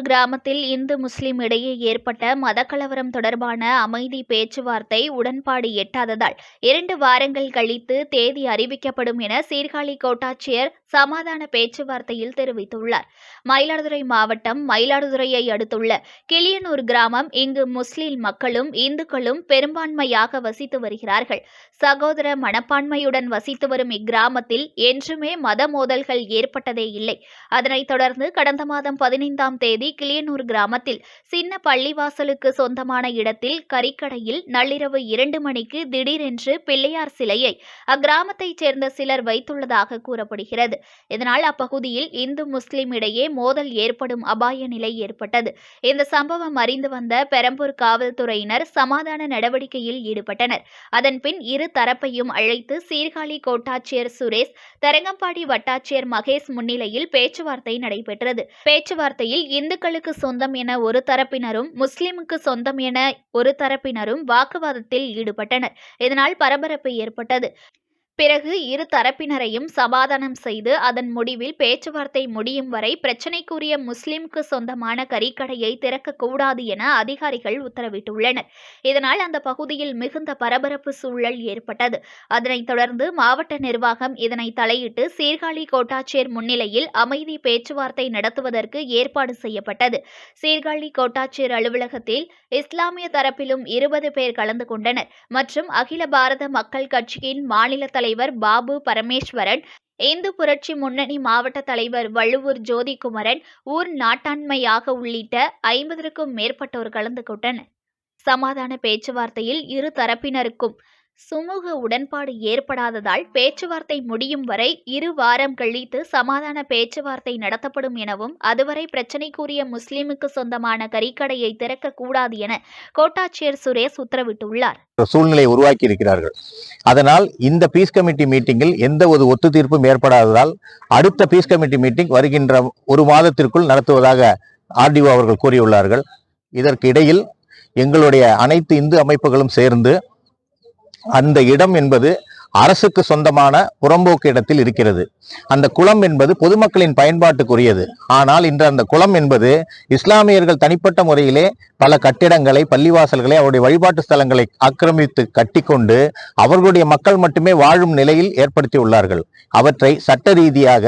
கிராமத்தில் இந்து முஸ்லிம் இடையே ஏற்பட்ட மதக்கலவரம் தொடர்பான அமைதி பேச்சுவார்த்தை உடன்பாடு எட்டாததால் இரண்டு வாரங்கள் கழித்து தேதி அறிவிக்கப்படும் என சீர்காழி கோட்டாட்சியர் சமாதான பேச்சுவார்த்தையில் தெரிவித்துள்ளார். மயிலாடுதுறை மாவட்டம் மயிலாடுதுறையை அடுத்துள்ள கிளியனூர் கிராமம் இங்கு முஸ்லிம் மக்களும் இந்துக்களும் பெரும்பான்மையாக வசித்து வருகிறார்கள். சகோதர மனப்பான்மையுடன் வசித்து வரும் இக்கிராமத்தில் என்றுமே மத மோதல்கள் ஏற்பட்டதே இல்லை. அதனைத் தொடர்ந்து கடந்த மாதம் பதினைந்தாம் தேதி தேதி கிளியனூர் கிராமத்தில் சின்ன பள்ளிவாசலுக்கு சொந்தமான இடத்தில் கறிக்கடையில் நள்ளிரவு இரண்டு மணிக்கு திடீரென்று பிள்ளையார் சிலையை அக்கிராமத்தைச் சேர்ந்த சிலர் வைத்துள்ளதாக கூறப்படுகிறது. இதனால் அப்பகுதியில் இந்து முஸ்லிம் இடையே மோதல் ஏற்படும் அபாய நிலை ஏற்பட்டது. இந்த சம்பவம் அறிந்து வந்த பெரம்பூர் காவல்துறையினர் சமாதான நடவடிக்கையில் ஈடுபட்டனர். அதன்பின் இரு தரப்பையும் அழைத்து சீர்காழி கோட்டாட்சியர் சுரேஷ் தரங்கம்பாடி வட்டாட்சியர் மகேஷ் முன்னிலையில் பேச்சுவார்த்தை நடைபெற்றது. பேச்சுவார்த்தையில் இந்த இந்துக்களுக்கு சொந்தம் என ஒரு தரப்பினரும் முஸ்லிமுக்கு சொந்தம் என ஒரு தரப்பினரும் வாக்குவாதத்தில் ஈடுபட்டனர். இதனால் பரபரப்பு ஏற்பட்டது. பிறகு இரு தரப்பினரையும் சமாதானம் செய்து அதன் முடிவில் பேச்சுவார்த்தை முடியும் வரை பிரச்சினைக்குரிய முஸ்லிம்க்கு சொந்தமான கறிக்கடையை திறக்கக்கூடாது என அதிகாரிகள் உத்தரவிட்டுள்ளனர். இதனால் அந்த பகுதியில் மிகுந்த பரபரப்பு சூழல் ஏற்பட்டது. அதனைத் தொடர்ந்து மாவட்ட நிர்வாகம் இதனை தலையிட்டு சீர்காழி கோட்டாட்சியர் முன்னிலையில் அமைதி பேச்சுவார்த்தை நடத்துவதற்கு ஏற்பாடு செய்யப்பட்டது. சீர்காழி கோட்டாட்சியர் அலுவலகத்தில் இஸ்லாமிய தரப்பிலும் இருபது பேர் கலந்து கொண்டனர். மற்றும் அகில பாரத மக்கள் கட்சியின் மாநில தலைவர் பாபு பரமேஸ்வரன் இந்து புரட்சி முன்னணி மாவட்ட தலைவர் வள்ளுவூர் ஜோதிகுமரன் ஊர் நாட்டாண்மையாக உள்ளிட்ட ஐம்பதற்கும் மேற்பட்டோர் கலந்து கொண்டனர். சமாதான பேச்சுவார்த்தையில் இரு தரப்பினருக்கும் சுமூக உடன்பாடு ஏற்படாததால் பேச்சுவார்த்தை முடியும் வரை இரு வாரம் கழித்து சமாதான பேச்சுவார்த்தை நடத்தப்படும் எனவும் அதுவரை பிரச்சினைக்குரிய முஸ்லிமுக்கு சொந்தமான கறிக்கடையை திறக்கக்கூடாது என கோட்டாட்சியர் சுரேஷ் உத்தரவிட்டுள்ளார். சூழ்நிலை உருவாக்கி இருக்கிறார்கள் அதனால் இந்த பீஸ் கமிட்டி மீட்டிங்கில் எந்த ஒரு ஒத்து தீர்ப்பும் ஏற்படாததால் அடுத்த பீஸ் கமிட்டி மீட்டிங் வருகின்ற ஒரு மாதத்திற்குள் நடத்துவதாக ஆர்டிஓ அவர்கள் கூறியுள்ளார்கள். இதற்கு இடையில் எங்களுடைய அனைத்து இந்து அமைப்புகளும் சேர்ந்து அந்த இடம் என்பது அரசுக்கு சொந்தமான புறம்போக்கு இடத்தில் இருக்கிறது. அந்த குளம் என்பது பொதுமக்களின் பயன்பாட்டுக்குரியது. ஆனால் இன்று அந்த குளம் என்பது இஸ்லாமியர்கள் தனிப்பட்ட முறையிலே பல கட்டிடங்களை பள்ளிவாசல்களை அவருடைய வழிபாட்டு ஸ்தலங்களை ஆக்கிரமித்து கட்டிக்கொண்டு அவர்களுடைய மக்கள் மட்டுமே வாழும் நிலையில் ஏற்படுத்தி உள்ளார்கள். அவற்றை சட்ட ரீதியாக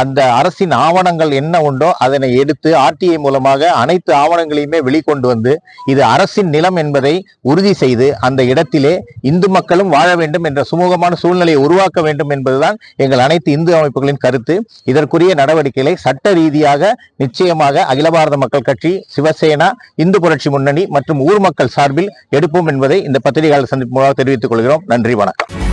அந்த அரசின் ஆவணங்கள் என்ன உண்டோ அதனை எடுத்து ஆர்டிஐ மூலமாக அனைத்து ஆவணங்களையுமே வெளிக்கொண்டு வந்து இது அரசின் நிலம் என்பதை உறுதி செய்து அந்த இடத்திலே இந்து மக்களும் வாழ வேண்டும் என்ற சுமூகமான சூழ்நிலையை உருவாக்க வேண்டும் என்பதுதான் எங்கள் அனைத்து இந்து அமைப்புகளின் கருத்து. இதற்குரிய நடவடிக்கைகளை சட்ட ரீதியாக நிச்சயமாக அகில பாரத மக்கள் கட்சி சிவசேனா இந்து புரட்சி முன்னணி மற்றும் ஊர் மக்கள் சார்பில் எடுப்போம் என்பதை இந்த பத்திரிகையாளர் சந்திப்பு மூலமாக தெரிவித்துக் கொள்கிறோம். நன்றி வணக்கம்.